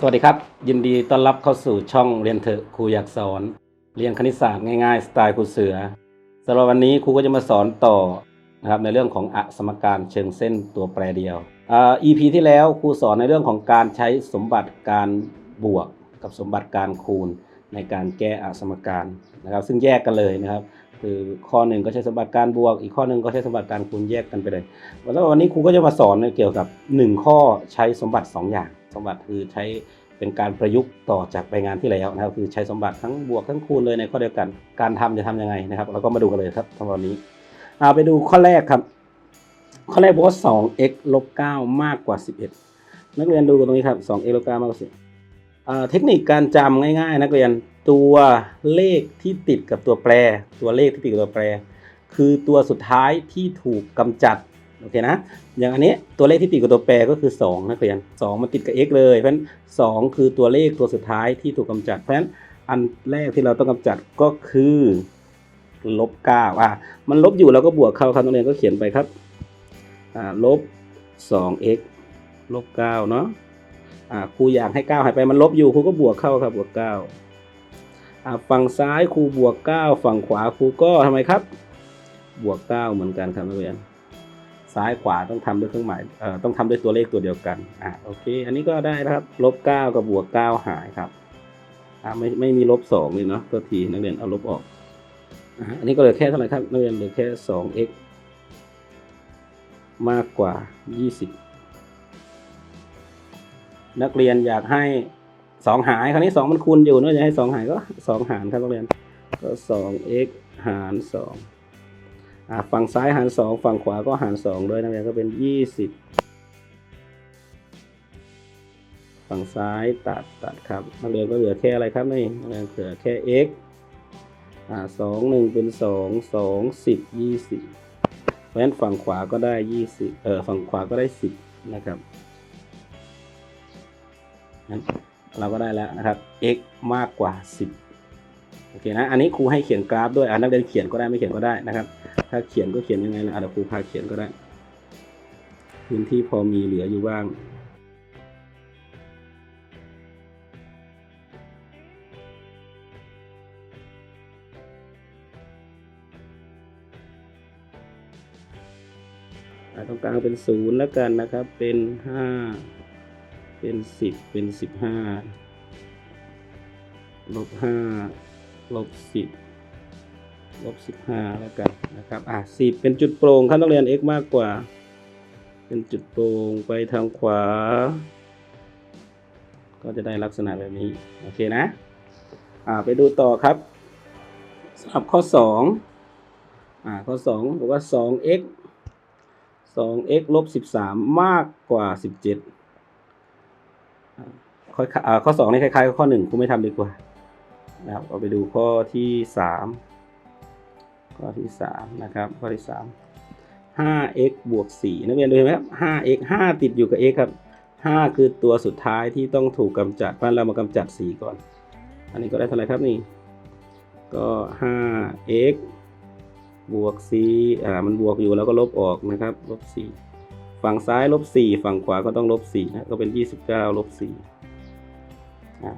สวัสดีครับ ยินดีต้อนรับเข้าสู่ช่องเรียนเถอะครูอยากสอน เรียนคณิตศาสตร์ง่ายๆ สไตล์ครูเสือสำหรับวันนี้ครูก็จะมาสอนต่อนะครับในเรื่องของอสมการเชิงเส้นตัวแปรเดียวอ่า EP ที่แล้วครูสอนในเรื่องของการใช้สมบัติการบวกกับสมบัติการคูณในการแก้อสมการนะครับ ซึ่งแยกกันเลยนะครับคือข้อหนึ่งก็ใช้สมบัติการบวก อีกข้อหนึ่งก็ใช้สมบัติการคูณแยกกันไปเลยแล้ววันนี้ครูก็จะมาสอนเกี่ยวกับ 1 ข้อใช้สมบัติ 2 อย่าง สมบัติคือใช้เป็นการประยุกต์ต่อจากไปงานที่แล้วนะครับคือใช้สมบัติทั้งบวกทั้งคูณเลยในข้อเดียวกัน การทำจะทำยังไงนะครับเราก็มาดูกันเลยครับสำหรับวันนี้เอาไปดูข้อแรกครับ ข้อแรกบอกว่า 2x ลบ9มากกว่า 11 นักเรียนดูตรงนี้ครับ 2x ลบ9มากกว่า10เทคนิคการจำง่าย ๆ นักเรียนตัวเลขที่ติดกับตัวแปร ตัวเลขที่ติดกับตัวแปร คือตัวสุดท้ายที่ถูกกำจัด อเคนะ อย่างอันนี้ตัวเลขที่ติดกับตัวแปรก็คือ 2 นักเรียน 2 มันติดกับ x เลยเพราะฉะนั้น 2 คือตัวเลขตัวสุดท้ายที่ถูกกำจัด เพราะฉะนั้นอันแรกที่เราต้องกำจัดก็คือลบ9อะมันลบอยู่เราก็บวกเข้าครับนักเรียนก็เขียนไปครับอ่าลบ 2x ลบ9เนาะอ่าครูอยากให้9หายไปมันลบอยู่ครูก็บวกเข้าครับบวก9อ่าฝั่งซ้ายครูบวก9ฝั่งขวาครูก็ทำไมครับ บวก9เหมือนกันครับนักเรียน ซ้ายขวาต้องทำด้วยเครื่องหมายเอ่อต้องทำด้วยตัวเลขตัวเดียวกันอะโอเค อันนี้ก็ได้นะครับลบเก้ากับบวกเก้าหายครับอ่าไม่ไม่มีลบสองเลยเนาะตัวทีนักเรียนเอาลบออกอะอันนี้ก็เหลือแค่เท่าไหร่ครับนักเรียนเหลือแค่สอง x มากกว่ายี่สิบนักเรียนอยากให้สองหาย คราวนี้สองมันคูณอยู่เนอะอยากให้สองหายก็สองหารครับนักเรียนก็สอง x หารสองอ่า ฝั่งซ้ายหารสองฝั่งขวาก็หารสองด้วยนักเรียนก็เป็นยี่สิบฝั่งซ้ายตัดตัดครับนักเรียนก็เหลือแค่อะไรครับนี่นักเรียนเหลือแค่ x อ่าสองหนึ่งเป็นสองสองสิบยี่สิบเพราะฉะนั้นฝั่งขวาก็ได้ยี่สิบเออฝั่งขวาก็ได้สิบนะครับงั้นเราก็ได้แล้วนะครับ x มากกว่าสิบโอเคนะ อันนี้ครูให้เขียนกราฟด้วย อ่านักเรียนเขียนก็ได้ไม่เขียนก็ได้นะครับ ถ้าเขียนก็เขียนยังไงล่ะอะเดี๋ยวครูพาเขียนก็ได้พื้นที่พอมีเหลืออยู่บ้าง ตรงกลางเป็นศูนย์แล้วกันนะครับ เป็นห้า เป็นสิบ เป็นสิบห้า ลบห้า ลบสิบ ลบสิบห้าแล้วกันนะครับ อะสิบเป็นจุดโปร่งครับต้องเรียน x มากกว่า เป็นจุดโปร่งไปทางขวา ก็จะได้ลักษณะแบบนี้ โอเคนะ อ่าไปดูต่อครับสำหรับข้อสองอ่าข้อสองบอกว่าสอง x สอง x ลบสิบสามมากกว่าสิบเจ็ดข้อข้อสองนี่คล้ายๆข้อหนึ่งคุณไม่ทำดีกว่านะครับเราไปดูข้อที่สาม ข้อที่สามนะครับข้อที่สามห้า x บวกสี่นักเรียนดูเห็นไหมครับห้า x ห้าติดอยู่กับ x ครับห้าคือตัวสุดท้ายที่ต้องถูกกำจัดเพราะเรามากำจัดสี่ก่อน อันนี้ก็ได้เท่าไหร่ครับนี่ ก็ห้า x บวกสี่อ่า มันบวกอยู่แล้วก็ลบออกนะครับ ลบสี่ฝั่งซ้ายลบสี่ฝั่งขวาก็ต้องลบสี่นะ ก็เป็นยี่สิบเก้าลบสี่อ่า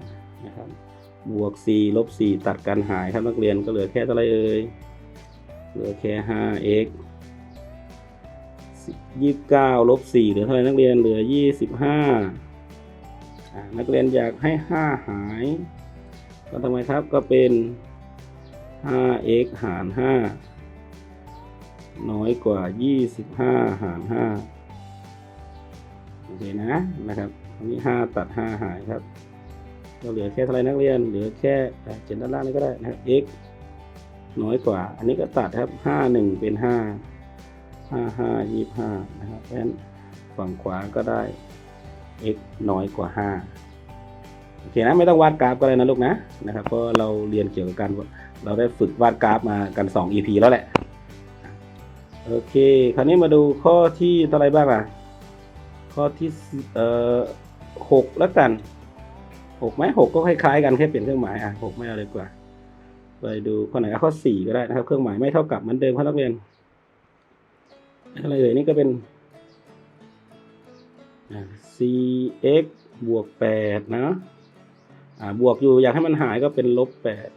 นะครับบวก4ลบ4ตัดกันหายครับนักเรียนก็เหลือแค่เท่าไหรเอ่ย เหลือแค่ 5x 29ลบ4เหลือเท่าไหรนักเรียนเหลือ 25อนักเรียนอยากให้ 5 หาย ก็ทำไมครับก็เป็น 5x หาร 5 น้อยกว่า 25 หาร 5 โอเคนะนะครับอันนี้ 5 ตัด 5 หายครับเราเหลือแค่เท่าไรนักเรียน เหลือแค่เขียนด้านล่างนี่ก็ได้นะครับ x น้อยกว่า อันนี้ก็ตัดครับห้าหนึ่งเป็นห้าห้าห้ายี่ห้านะครับเพราะฉะนั้นฝั่งขวาก็ได้ x น้อยกว่าห้าโอเคนะไม่ต้องวาดกราฟก็เลยนะลูกนะนะครับเพราะเราเรียนเกี่ยวกับการเราได้ฝึกวาดกราฟมากัน 2 EP แล้วแหละโอเค คราวนี้มาดูข้อที่เท่าไรบ้างอะ ข้อที่เอ่อหกแล้วกันหกไหมหกก็คล้ายๆกันแค่เปลี่ยนเครื่องหมายอะหกไม่เอาเลยกว่า ไปดูข้อไหนข้อสี่ก็ได้นะครับ เครื่องหมายไม่เท่ากับเหมือนเดิมครับนักเรียนอะไรเอ่ยนี่ก็เป็นอ่า cx บวกแปดนะอ่าบวกอยู่อยากให้มันหายก็เป็นลบแปด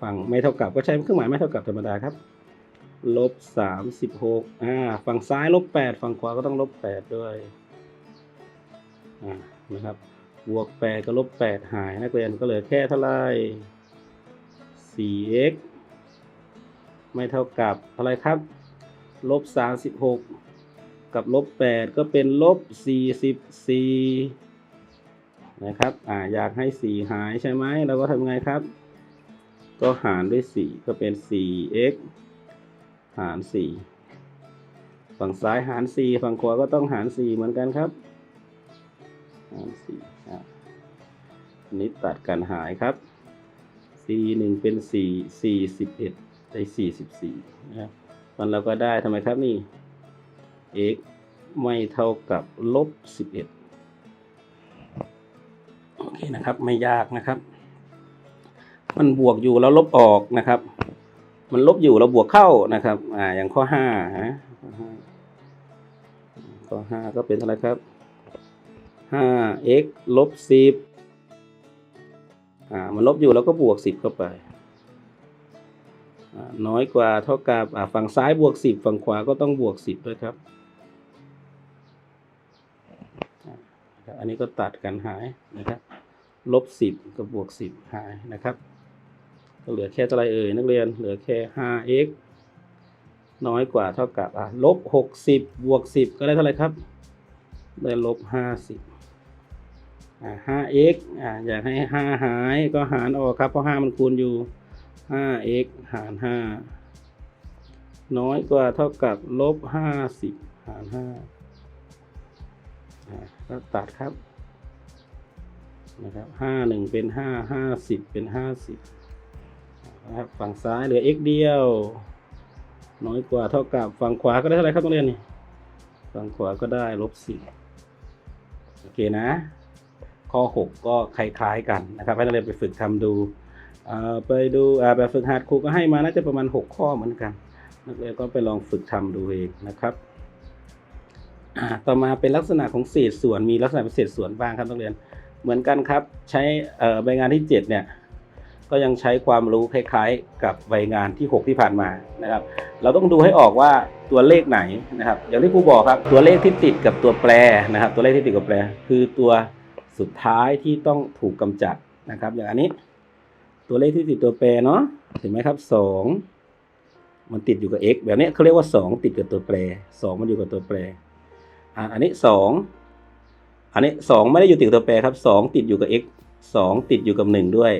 ฝั่งไม่เท่ากับก็ใช้เครื่องหมายไม่เท่ากับธรรมดาครับลบสามสิบหกอ่าฝั่งซ้ายลบแปดฝั่งขวาก็ต้องลบแปดด้วยอ่านะครับ บวกแปดก็ลบแปดหาย นักเรียนก็เหลือแค่เท่าไหร่สี่ x ไม่เท่ากับเท่าไรครับ ลบสามสิบหกกับลบแปดก็เป็นลบสี่สิบสี่นะครับ อ่า อยากให้สี่หายใช่ไหม เราก็ทำไงครับ ก็หารด้วยสี่ก็เป็นสี่ x หารสี่ฝั่งซ้ายหารสี่ฝั่งขวาก็ต้องหารสี่เหมือนกันครับ หาสี่อะอันนี้ตัดกันหายครับสี่หนึ่งเป็นสี่สี่สิบเอ็ดได้สี่สิบสี่นะครับมันเราก็ได้ทำไมครับนี่ x ไม่เท่ากับลบสิบเอ็ดโอเคนะครับไม่ยากนะครับ มันบวกอยู่แล้วลบออกนะครับ มันลบอยู่เราบวกเข้านะครับ อ่าอย่างข้อห้าฮะข้อห้าก็เป็นเท่าไรครับ ห้า x ลบสิบอ่ามันลบอยู่แล้วก็บวกสิบเข้าไป น้อยกว่าเท่ากับอ่าฝั่งซ้ายบวกสิบฝั่งขวาก็ต้องบวกสิบด้วยครับ อันนี้ก็ตัดกันหายนะครับลบสิบกับบวกสิบหายนะครับ ก็เหลือแค่เท่าไรเอ่ยนักเรียนเหลือแค่ 5x น้อยกว่าเท่ากับอะลบ 60 บวก 10 ก็ได้เท่าไหรครับ ได้ลบ 50 5x อ่าอยากให้ 5 หายก็หารออกครับ เพราะ 5 มันคูณอยู่ 5x หาร 5 น้อยกว่าเท่ากับลบ 50 หาร5อ่าก็ตัดครับนะครับ5 1 เป็น 5 50 เป็น 50นะครับฝั่งซ้ายเหลือ x เดียว น้อยกว่าเท่ากับฝั่งขวาก็ได้เท่าไหรครับต้องเรียนนี่ฝั่งขวาก็ได้ลบสี่โอเคนะ ข้อ 6 ก็คล้ายๆกันนะครับให้นักเรียนไปฝึกทำดูไปดูแบบฝึกหัดครูก็ให้มาน่าจะประมาณ 6 ข้อเหมือนกัน นักเรียนก็ไปลองฝึกทำดูเองนะครับต่อมาเป็นลักษณะของเศษส่วนมีลักษณะเป็นเศษส่วนบ้างครับนักเรียนเหมือนกันครับใช้ใบงานที่ 7 เนี่ยก็ยังใช้ความรู้คล้ายๆ กับใบงานที่ 6 ที่ผ่านมานะครับ เราต้องดูให้ออกว่าตัวเลขไหนนะครับ อย่างที่ครูบอกครับตัวเลขที่ติดกับตัวแปรนะครับ ตัวเลขที่ติดกับแปร คือตัว สุดท้ายที่ต้องถูกกำจัดนะครับ อย่างอันนี้ ตัวเลขที่ติดตัวแปรเนาะเห็นไหมครับสองมันติดอยู่กับ x แบบนี้เขาเรียกว่า 2 ติดกับตัวแปร 2 มันอยู่กับตัวแปรอ่าอันนี้ 2 อันนี้ 2 ไม่ได้อยู่ติดกับตัวแปรครับ 2 ติดอยู่กับ x 2 ติดอยู่กับ 1 ด้วย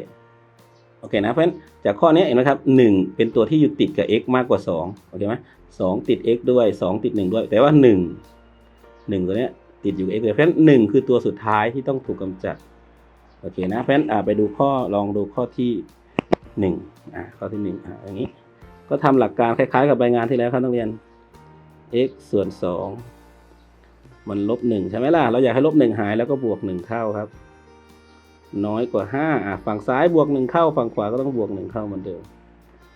โอเคนะเพราะฉะนั้นจากข้อนี้เห็นไหมครับหนึ่งเป็นตัวที่อยู่ติดกับ x มากกว่าสองโอเคไหมสองติด x ด้วยสองติดหนึ่งด้วย แต่ว่าหนึ่งหนึ่งตัวเนี้ย ติดอยู่กับ x เลยเพราะฉะนั้นหนึ่งคือตัวสุดท้ายที่ต้องถูกกำจัดโอเคนะเพราะฉะนั้นไปดูข้อลองดูข้อที่หนึ่งอ่าข้อที่หนึ่งอ่าอย่างนี้ ก็ทำหลักการคล้ายๆ กับใบงานที่แล้วครับนักเรียน x ส่วนสองมันลบหนึ่งใช่ไหมล่ะ เราอยากให้ลบหนึ่งหายแล้วก็บวกหนึ่งเท่าครับ น้อยกว่าห้าอะฝั่งซ้ายบวกหนึ่งเข้าฝั่งขวาก็ต้องบวกหนึ่งเข้าเหมือนเดิม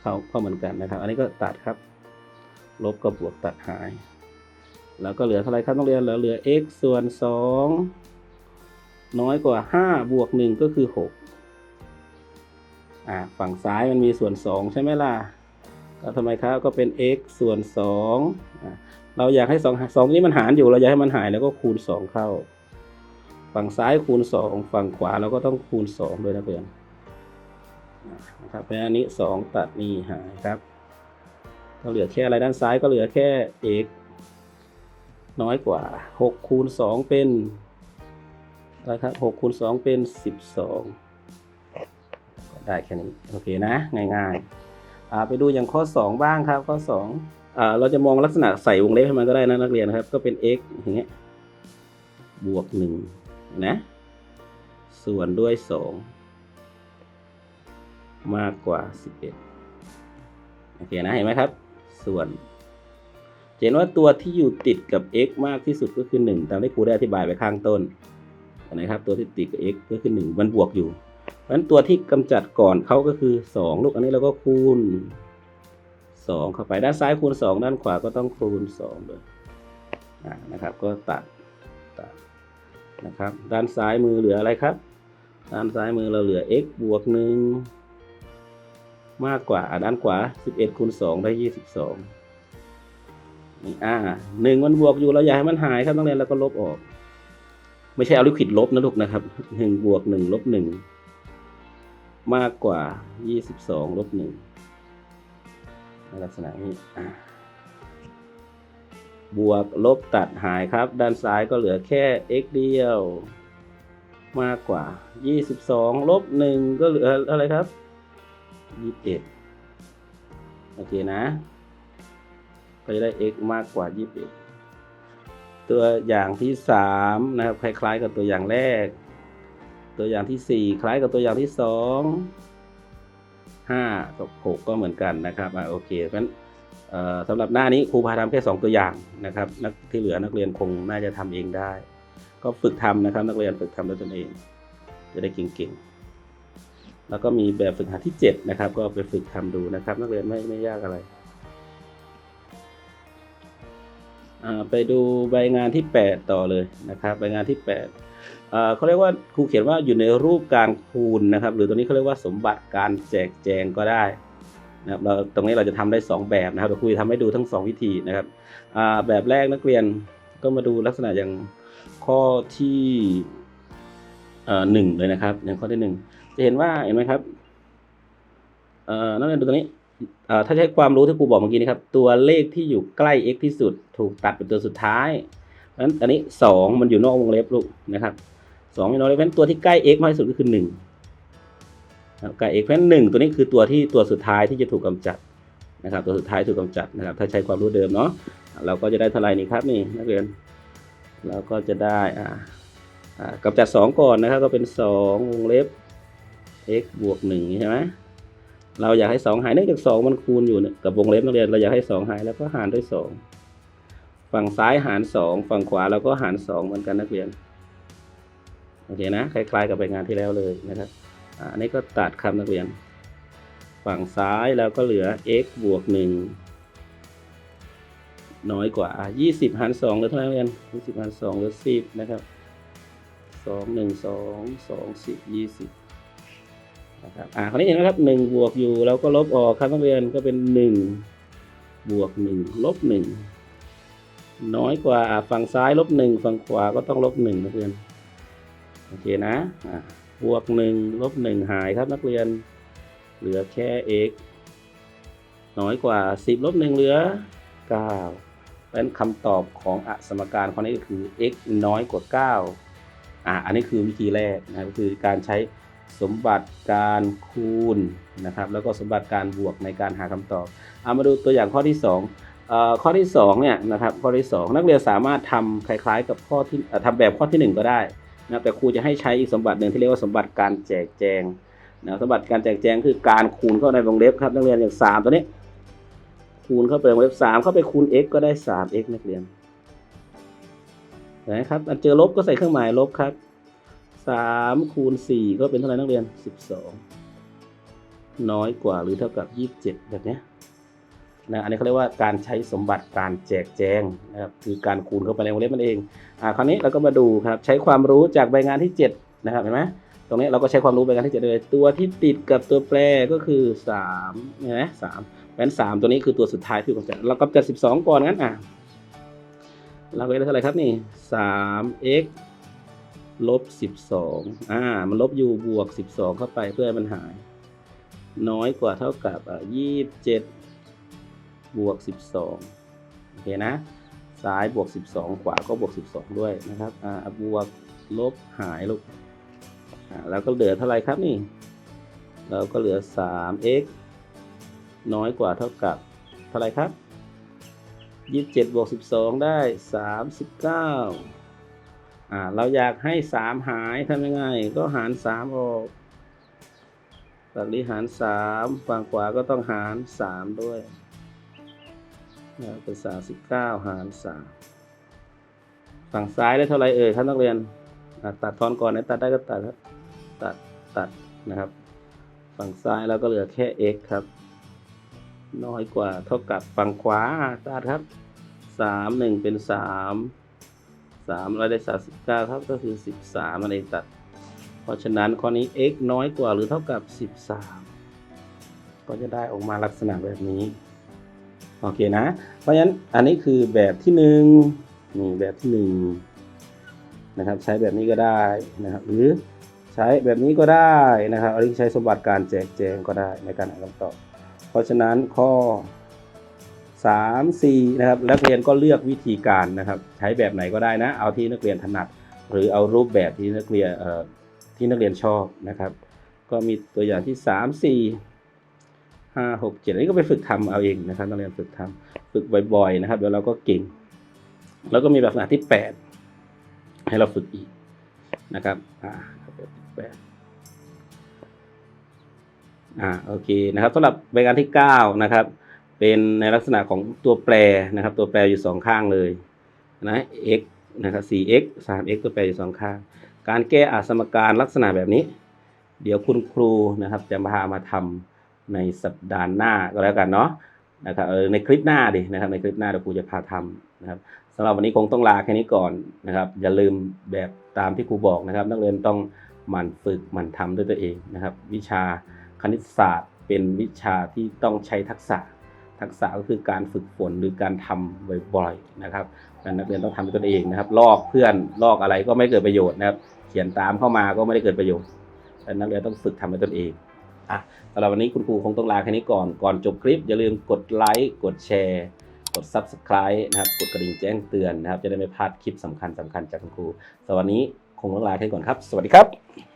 เข้าเข้าเหมือนกันนะครับ อันนี้ก็ตัดครับ ลบกับบวกตัดหาย แล้วก็เหลือเท่าไรครับต้องเรียนเหลือเหลือ x ส่วนสองน้อยกว่าห้าบวกหนึ่งก็คือหกอ่าฝั่งซ้ายมันมีส่วนสองใช่ไหมล่ะ ก็ทำไมครับก็เป็น x ส่วนสองอ่าเราอยากให้สองสองนี้มันหารอยู่เราอยากให้มันหายแล้วก็คูณสองเข้า ฝั่งซ้ายคูณสองฝั่งขวาเราก็ต้องคูณสองด้วยนะเพื่อนนะครับเพราะฉะนั้นอันนี้สองตัดนี่หายครับ ก็เหลือแค่อะไรด้านซ้ายก็เหลือแค่ x น้อยกว่าหกคูณสองเป็นอะไรครับหกคูณสองเป็นสิบสองได้แค่นี้ โอเคนะ ง่ายๆอ่าไปดูอย่างข้อสองบ้างครับ ข้อสองอ่าเราจะมองลักษณะใส่วงเล็บให้มันก็ได้นะนักเรียนครับ ก็เป็น x อย่างเงี้ย บวกหนึ่งนะ ส่วนด้วยสองมากกว่าสิบเอ็ดโอเคนะ เห็นไหมครับ ส่วน เห็นว่าตัวที่อยู่ติดกับ x มากที่สุดก็คือ 1 ตามที่ครูได้อธิบายไปข้างต้นนะครับ ตัวที่ติดกับ x ก็คือ 1 มันบวกอยู่เพราะฉะนั้นตัวที่กำจัดก่อนเขาก็คือ 2 ลูกอันนี้เราก็คูณ 2 เข้าไปด้านซ้ายคูณ 2 ด้านขวาก็ต้องคูณ2ด้วยนะครับ ก็ตัดตัดนะครับ ด้านซ้ายมือเหลืออะไรครับ ด้านซ้ายมือเราเหลือ x บวกหนึ่งมากกว่าด้านขวา 11คูณ2ได้ 22 อ่าหนึ่งมันบวกอยู่เราอยากให้มันหายครับนักเรียนเราก็ลบออก ไม่ใช่เอาลิควิดลบนะลูกนะครับหนึ่งบวกหนึ่งลบหนึ่งมากกว่า22ลบหนึ่งลักษณะนี้บวกลบตัดหายครับ ด้านซ้ายก็เหลือแค่ x เดียว มากกว่า 22 ลบ 1 ก็เหลืออะไรครับ 21 โอเคนะ ก็จะได้ x มากกว่า 21 ตัวอย่างที่3นะครับคล้ายๆ กับตัวอย่างแรก ตัวอย่างที่ 4 คล้ายกับตัวอย่างที่ 2 5กับ6ก็เหมือนกันนะครับอะโอเคเพราะฉะนั้นสำหรับหน้านี้ครูพาทำแค่ 2 ตัวอย่างนะครับนักที่เหลือนักเรียนคงน่าจะทำเองได้ ก็ฝึกทำนะครับ นักเรียนฝึกทำด้วยตนเอง จะได้เก่งๆแล้วก็มีแบบฝึกหัดที่ 7 นะครับ ก็ไปฝึกทำดูนะครับ นักเรียนไม่ไม่ยากอะไร ไปดูใบงานที่ 8 ต่อเลยนะครับใบงานที่8เขาเรียกว่าครูเขียนว่าอยู่ในรูปการคูณนะครับ หรือตัวนี้เขาเรียกว่าสมบัติการแจกแจงก็ได้นะครับเราตรงนี้เราจะทำได้ 2 แบบนะครับเดี๋ยวครูจะทำให้ดูทั้ง 2 วิธีนะครับแบบแรกนักเรียนก็มาดูลักษณะอย่างข้อที่หนึ่งเลยนะครับอย่างข้อที่หนึ่งจะเห็นว่าเห็นไหมครับนักเรียนดูตรงนี้ ถ้าใช้ความรู้ที่ครูบอกเมื่อกี้นะครับ ตัวเลขที่อยู่ใกล้ x ที่สุด ถูกตัดเป็นตัวสุดท้ายเพราะฉะนั้นอันนี้ 2 มันอยู่นอกวงเล็บลูกนะครับ2อยู่นอกวงเล็บเพราะฉะนั้นตัวที่ใกล้ x มากที่สุดก็คือ1นะครับใกล้ x เพราะฉะนั้น1ตัวนี้คือตัวที่ตัวสุดท้ายที่จะถูกกำจัดนะครับ ตัวสุดท้ายถูกกำจัดนะครับ ถ้าใช้ความรู้เดิมเนาะเราก็จะได้เท่าไหร่นี่ครับนี่นักเรียนเราก็จะได้อ่ากำจัด 2 ก่อนนะครับ ก็เป็น 2 วงเล็บ x บวก1ใช่ไหม เราอยากให้2หายเนื่องจาก2มันคูณอยู่เนี่ยกับวงเล็บนักเรียนเราอยากให้2หายแล้วก็หารด้วย2ฝั่งซ้ายหาร2ฝั่งขวาเราก็หาร2เหมือนกันนักเรียนโอเคนะคล้าย ๆ กับไปงานที่แล้วเลยนะครับอ่าอันนี้ก็ตัดครับนักเรียน ฝั่งซ้ายแล้วก็เหลือ x บวก1น้อยกว่า 20 หาร2เหลือเท่าไหร่นักเรียน20 หาร2เหลือ 10 นะครับ 2 1 2 2 10 20 นะครับอ่าคราวนี้เห็นไหมครับ1บวกอยู่เราก็ลบออกครับนักเรียนก็เป็น 1 บวก 1 ลบ 1 น้อยกว่าฝั่งซ้ายลบ 1 ฝั่งขวาก็ต้องลบ 1 นักเรียนโอเคนะอ่าบวก 1 ลบ 1 หายครับนักเรียน เหลือแค่ x น้อยกว่า 10 ลบ 1 เหลือ 9 เพราะฉะนั้นคำตอบของอสมการข้อนี้ก็คือ x น้อยกว่า 9อ่าอันนี้คือวิธีแรกนะครับก็คือการใช้ สมบัติการคูณนะครับ แล้วก็สมบัติการบวกในการหาคำตอบเอามาดูตัวอย่างข้อที่2เอ่อข้อที่2เนี่ยนะครับข้อที่ 2 นักเรียนสามารถทำคล้ายๆ กับข้อที่ทำแบบข้อทีหนึ่1 ก็ได้นะแต่ครูจะให้ใช้อีกสมบัติหนึ่งที่เรียกว่าสมบัติการแจกแจงนะสมบัติการแจกแจงคือการคูณเข้าในวงเล็บครับ นักเรียนอย่าง3ตัวนี้ คูณเข้าไปวงเล็บ3เข้าไปคูณ x ก็ได้ 3x นักเรียนนะครับเจอลบก็ใส่เครื่องหมายลบครับ สามคูณสี่ก็เป็นเท่าไหร่นักเรียนสิบสองน้อยกว่าหรือเท่ากับยี่สิบเจ็ดแบบนี้นะอันนี้เขาเรียกว่าการใช้สมบัติการแจกแจงนะครับคือการคูณเข้าไปในวงเล็บมันเองอ่าคราวนี้เราก็มาดูครับใช้ความรู้จากใบงานที่เจ็ดนะครับเห็นไหมตรงนี้เราก็ใช้ความรู้ใบงานที่เจ็ดเลยตัวที่ติดกับตัวแปรก็คือสามเห็นไหมสามเพราะฉะนั้นสามตัวนี้คือตัวสุดท้ายที่กำจัดเรากำจัดสิบสองก่อนงั้นอะเราก็ได้เท่าไหร่ครับนี่สาม x ลบสิบสองอ่า มันลบอยู่บวกสิบสองเข้าไปเพื่อให้มันหาย น้อยกว่าเท่ากับอ่ายี่สิบเจ็ดบวกสิบสองโอเคนะ ซ้ายบวกสิบสองขวาก็บวกสิบสองด้วยนะครับ อ่า บวกลบหายลูก อ่า แล้วก็เหลือเท่าไหร่ครับนี่ เราก็เหลือสาม x น้อยกว่าเท่ากับเท่าไหร่ครับยี่สิบเจ็ดบวกสิบสองได้สามสิบเก้า อ่าเราอยากให้สามหายทำยังไง ก็หารสามออกฝั่งนี้หารสามฝั่งขวาก็ต้องหารสามด้วยนะเป็นสามสิบเก้าหารสามฝั่งซ้ายได้เท่าไหรเอ่ยท่านนักเรียนตัดทอนก่อนนะตัดได้ก็ตัดครับตัดตัดนะครับ ฝั่งซ้ายเราก็เหลือแค่ x ครับ น้อยกว่าเท่ากับฝั่งขวาตัดครับสามหนึ่งเป็นสาม สามเราได้สามสิบเก้าครับก็คือสิบสามนั่นเองตัด เพราะฉะนั้นข้อนี้ x น้อยกว่าหรือเท่ากับสิบสามก็จะได้ออกมาลักษณะแบบนี้ โอเคนะ เพราะฉะนั้นอันนี้คือแบบที่หนึ่งนี่แบบที่หนึ่งนะครับ ใช้แบบนี้ก็ได้นะครับ หรือใช้แบบนี้ก็ได้นะครับอันนี้ใช้สมบัติการแจกแจงก็ได้ในการหาคำตอบ เพราะฉะนั้นข้อ 3 4นะครับนักเรียนก็เลือกวิธีการนะครับ ใช้แบบไหนก็ได้นะ เอาที่นักเรียนถนัด หรือเอารูปแบบที่นักเรียนเอ่อที่นักเรียนชอบนะครับ ก็มีตัวอย่างที่ 3 4 5 6 7อันนี้ก็ไปฝึกทำเอาเองนะครับนักเรียนฝึกทำฝึกบ่อยๆนะครับเดี๋ยวเราก็เก่ง แล้วก็มีแบบฝึกหัดที่ 8 ให้เราฝึกอีกนะครับอ่าแบบอ่าโอเคนะครับสำหรับรายการที่ 9 นะครับ เป็นในลักษณะของตัวแปรนะครับ ตัวแปรอยู่สองข้างเลยนะ x นะครับ 4x 3x ตัวแปรอยู่สองข้าง การแก้อาสมการลักษณะแบบนี้ เดี๋ยวคุณครูนะครับจะพามาทำในสัปดาห์หน้าก็แล้วกันเนาะนะครับในคลิปหน้าดินะครับในคลิปหน้าเดี๋ยวครูจะพาทำนะครับสำหรับวันนี้คงต้องลาแค่นี้ก่อนนะครับ อย่าลืมแบบตามที่ครูบอกนะครับ นักเรียนต้องหมั่นฝึกหมั่นทำด้วยตัวเองนะครับ วิชาคณิตศาสตร์เป็นวิชาที่ต้องใช้ทักษะ ทักษะก็คือการฝึกฝนหรือการทำบ่อยๆนะครับนักเรียนต้องทำด้วยตัวเองนะครับ ลอกเพื่อนลอกอะไรก็ไม่เกิดประโยชน์นะครับ เขียนตามเข้ามาก็ไม่ได้เกิดประโยชน์แต่นักเรียนต้องฝึกทำด้วยตนเองอะสำหรับวันนี้คุณครูคงต้องลาแค่นี้ก่อนก่อนจบคลิป อย่าลืมกดไลค์กดแชร์ กด Subscribe นะครับ กดกระดิ่งแจ้งเตือนนะครับ จะได้ไม่พลาดคลิปสำคัญสำคัญจากคุณครูสำหรับวันนี้คงต้องลาแค่นี้ก่อนครับ สวัสดีครับ